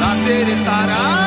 রাতের তারা